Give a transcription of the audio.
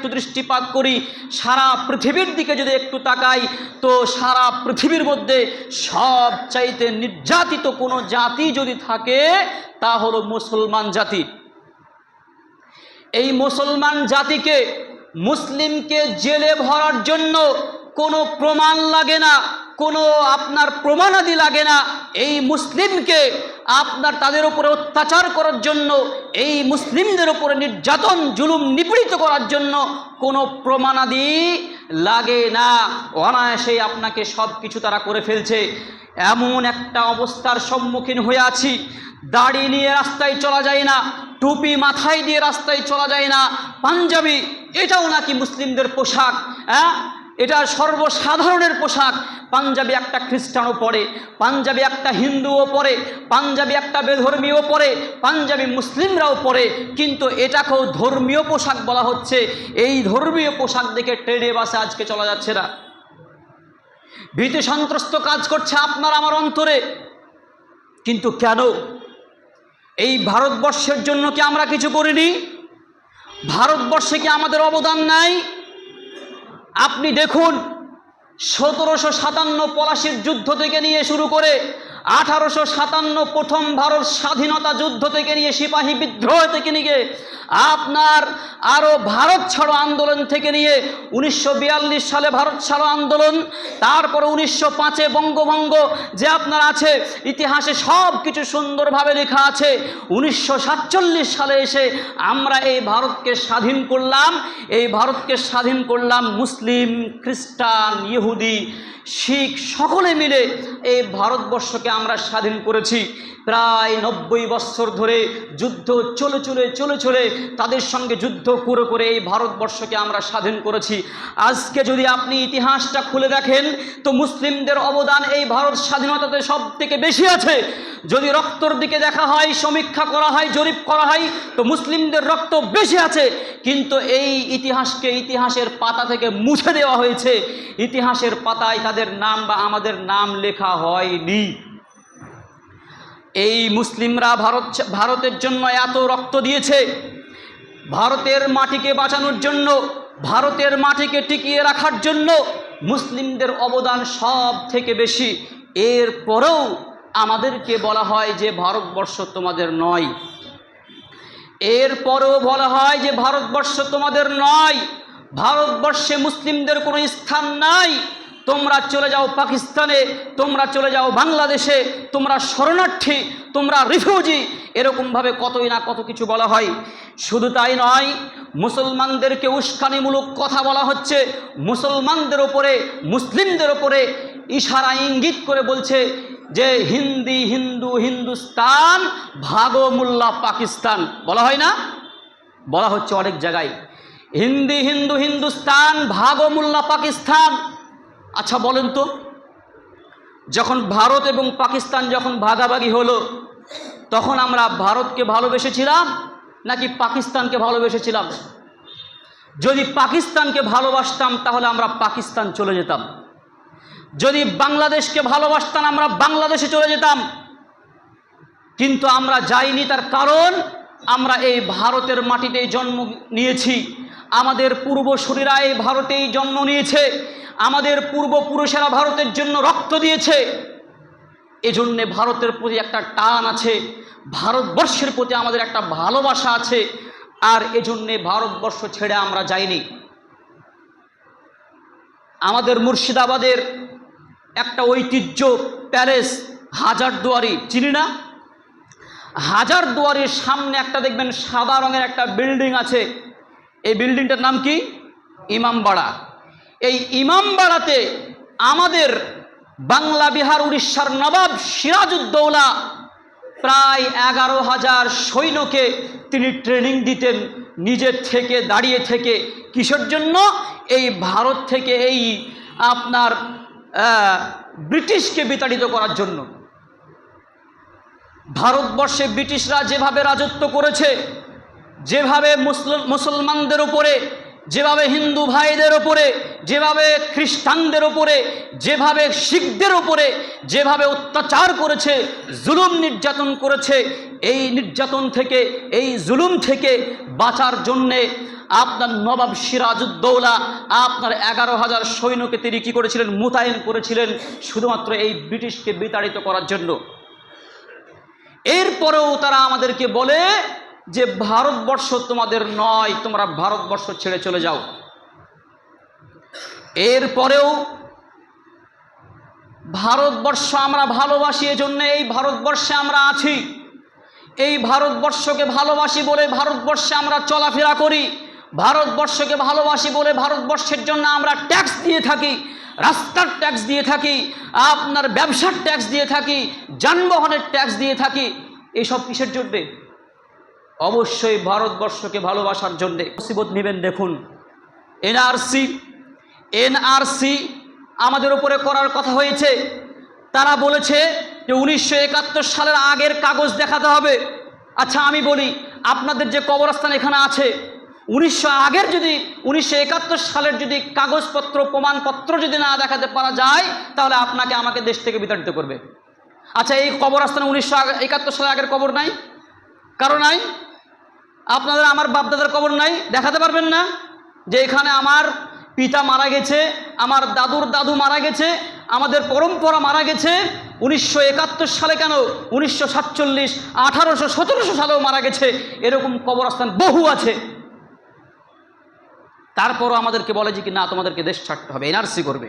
একটু দৃষ্টিপাত করি, সারা পৃথিবীর দিকে যদি একটু তাকাই, তো সারা পৃথিবীর মধ্যে সব চাইতে নির্যাতিত কোনো জাতি যদি থাকে, তা হলো মুসলমান জাতি। এই মুসলমান জাতিকে মুসলিমকে জেলে ভরার জন্য কোনো প্রমাণ লাগে না, কোনো আপনার প্রমাণাদি লাগে না। এই মুসলিমকে আপনার তাদের উপরে অত্যাচার করার জন্য, এই মুসলিমদের উপরে নির্যাতন, জুলুম নিপীড়িত করার জন্য কোনো প্রমাণাদি লাগে না। অনায়াসেই আপনাকে সব কিছু তারা করে ফেলছে। এমন একটা অবস্থার সম্মুখীন হয়ে আছি। দাড়ি নিয়ে রাস্তায় চলা যায় না, টুপি মাথায় দিয়ে রাস্তায় চলা যায় না। পাঞ্জাবি, এটাও নাকি মুসলিমদের পোশাক হ্যাঁ এটা সর্বসাধারণের পোশাক। পাঞ্জাবি একটা খ্রিস্টানও পরে পাঞ্জাবি একটা হিন্দুও পরে পাঞ্জাবি একটা বেধর্মীয় পরে পাঞ্জাবি মুসলিমরাও পরে কিন্তু এটাকেও ধর্মীয় পোশাক বলা হচ্ছে। এই ধর্মীয় পোশাক দেখে ট্রেনে বাসে আজকে চলা যাচ্ছে না। ভীতি সন্ত্রস্ত কাজ করছে আপনার আমার অন্তরে। কিন্তু কেন? এই ভারতবর্ষের জন্য কি আমরা কিছু করিনি? ভারতবর্ষে কি আমাদের অবদান নাই? আপনি দেখুন সতেরোশো সাতান্ন পলাশির যুদ্ধ থেকে নিয়ে শুরু করে আঠারোশো সাতান্ন প্রথম ভারত স্বাধীনতা যুদ্ধ থেকে নিয়ে সিপাহী বিদ্রোহ থেকে নিয়ে আপনার আরও ভারত ছাড়ো আন্দোলন থেকে নিয়ে উনিশশো বিয়াল্লিশ সালে ভারত ছাড়ো আন্দোলন, তারপরে উনিশশো পাঁচে বঙ্গভঙ্গ, যে আপনার আছে, ইতিহাসে সব কিছু সুন্দরভাবে লেখা আছে। উনিশশো সাতচল্লিশ সালে এসে আমরা এই ভারতকে স্বাধীন করলাম। এই ভারতকে স্বাধীন করলাম মুসলিম, খ্রিস্টান, ইহুদি, শিখ, সকলে মিলে এই ভারতবর্ষকে আমরা স্বাধীন করেছি। প্রায় নব্বই বৎসর ধরে যুদ্ধ চলে চলে চলে চলে তাদের সঙ্গে যুদ্ধ করে করে এই ভারতবর্ষকে আমরা স্বাধীন করেছি। আজকে যদি আপনি ইতিহাসটা খুলে দেখেন, তো মুসলিমদের অবদান এই ভারত স্বাধীনতাতে সব থেকে বেশি আছে। যদি রক্তর দিকে দেখা হয়, সমীক্ষা করা হয়, জরিপ করা হয়, তো মুসলিমদের রক্ত বেশি আছে। কিন্তু এই ইতিহাসকে ইতিহাসের পাতা থেকে মুছে দেওয়া হয়েছে। ইতিহাসের পাতায় তাদের নাম বা আমাদের নাম লেখা হয়নি। এই মুসলিমরা ভারত, ভারতের জন্য এত রক্ত দিয়েছে। ভারতের মাটিকে বাঁচানোর জন্য, ভারতের মাটিকে টিকিয়ে রাখার জন্য মুসলিমদের অবদান সব থেকে বেশি। এর পরেও আমাদেরকে বলা হয় যে ভারতবর্ষ তোমাদের নয়। এরপরেও বলা হয় যে ভারতবর্ষ তোমাদের নয়। ভারতবর্ষে মুসলিমদের কোনো স্থান নাই। তোমরা চলে যাও পাকিস্তানে, তোমরা চলে যাও বাংলাদেশে, তোমরা শরণার্থী, তোমরা রিফিউজি এরকমভাবে কতই না কত কিছু বলা হয়। শুধু তাই নয়, মুসলমানদেরকে উস্কানিমূলক কথা বলা হচ্ছে, মুসলমানদের ওপরে মুসলিমদের ওপরে ইশারা ইঙ্গিত করে বলছে যে হিন্দি, হিন্দু, হিন্দুস্তান ভাগো মোল্লা পাকিস্তান। বলা হয় না? বলা হচ্ছে অনেক জায়গায়। হিন্দি, হিন্দু, হিন্দুস্তান, ভাগমুল্লা পাকিস্তান আচ্ছা বলেন তো, যখন ভারত এবং পাকিস্তান যখন ভাগাভাগি হলো, তখন আমরা ভারতকে ভালোবেসেছিলাম নাকি পাকিস্তানকে ভালোবেসেছিলাম? যদি পাকিস্তানকে ভালোবাসতাম, তাহলে আমরা পাকিস্তান চলে যেতাম। যদি বাংলাদেশকে ভালোবাসতাম, আমরা বাংলাদেশে চলে যেতাম। কিন্তু আমরা যাইনি, তার কারণ আমরা এই ভারতের মাটিতেই জন্ম নিয়েছি। আমাদের পূর্বসূরীরা এই ভারতেই জন্ম নিয়েছে। আমাদের পূর্বপুরুষেরা ভারতের জন্য রক্ত দিয়েছে। এজন্যে ভারতের প্রতি একটা টান আছে। ভারতবর্ষের প্রতি আমাদের একটা ভালোবাসা আছে। আর এজন্যে ভারতবর্ষ ছেড়ে আমরা যাইনি। আমাদের মুর্শিদাবাদের একটা ঐতিহ্য প্যালেস হাজারদুয়ারি। চিনি না? হাজারদুয়ারির সামনে একটা দেখবেন সাদা রঙের একটা বিল্ডিং আছে। এই বিল্ডিংটার নাম কি? ইমামবাড়া। এই ইমামবাড়াতে আমাদের বাংলা, বিহার, উড়িষ্যার নবাব সিরাজউদ্দৌলা প্রায় এগারো হাজার সৈন্যকে তিনি ট্রেনিং দিতেন নিজের থেকে, দাঁড়িয়ে থেকে। কিসের জন্য? এই ভারত থেকে এই আপনার ব্রিটিশকে বিতাড়িত করার জন্য। ভারতবর্ষে ব্রিটিশরা যেভাবে রাজত্ব করেছে যেভাবে মুসলিম মুসলমানদের উপরে, যেভাবে হিন্দু ভাইদের ওপরে যেভাবে খ্রিস্টানদের ওপরে যেভাবে শিখদের ওপরে যেভাবে অত্যাচার করেছে, জুলুম নির্যাতন করেছে, এই নির্যাতন থেকে, এই জুলুম থেকে বাঁচার জন্যে আপনার নবাব সিরাজউদ্দৌলা, আপনার এগারো হাজার সৈন্যকে তিনি কী করেছিলেন? মোতায়েন করেছিলেন শুধুমাত্র এই ব্রিটিশকে বিতাড়িত করার জন্য। এরপরেও তারা আমাদেরকে বলে যে ভারতবর্ষ তোমাদের নয়, তোমরা ভারতবর্ষ ছেড়ে চলে যাও। এরপরেও ভারতবর্ষ আমরা ভালোবাসি, এজন্য এই ভারতবর্ষে আমরা আছি। এই ভারতবর্ষকে ভালোবাসি বলে ভারতবর্ষে আমরা চলাফেরা করি। ভারতবর্ষকে ভালোবাসি বলে ভারতবর্ষের জন্য আমরা ট্যাক্স দিয়ে থাকি, রাস্তার ট্যাক্স দিয়ে থাকি, আপনার ব্যবসার ট্যাক্স দিয়ে থাকি, যানবাহনের ট্যাক্স দিয়ে থাকি। এইসব কিসের জন্যে? অবশ্যই ভারতবর্ষকে ভালোবাসার জন্যে মুসিবত নেবেন দেখুন। এনআরসি এনআরসি আমাদের উপরে করার কথা হয়েছে। তারা বলেছে যে উনিশশো একাত্তর সালের আগের কাগজ দেখাতে হবে। আচ্ছা আমি বলি, আপনাদের যে কবরস্থান এখানে আছে, উনিশশো আগের যদি, উনিশশো একাত্তর সালের যদি কাগজপত্র, প্রমাণপত্র যদি না দেখাতে পারা যায়, তাহলে আপনাকে আমাকে দেশ থেকে বিতাড়িত করবে। আচ্ছা এই কবরস্থানে উনিশশো একাত্তর সালের আগের কবর নাই? কারও নাই? আপনাদের আমার বাপদাদার কবর নাই, দেখাতে পারবেন না? যে এখানে আমার পিতা মারা গেছে, আমার দাদুর দাদু মারা গেছে, আমাদের পরম্পরা মারা গেছে, উনিশশো একাত্তর সালে কেন উনিশশো সাতচল্লিশ, আঠারোশো সতেরোশো সালেও মারা গেছে, এরকম কবরস্থান বহু আছে। তারপরও আমাদেরকে বলে যে কি, না, তোমাদেরকে দেশ ছাড়তে হবে, এনআরসি করবে।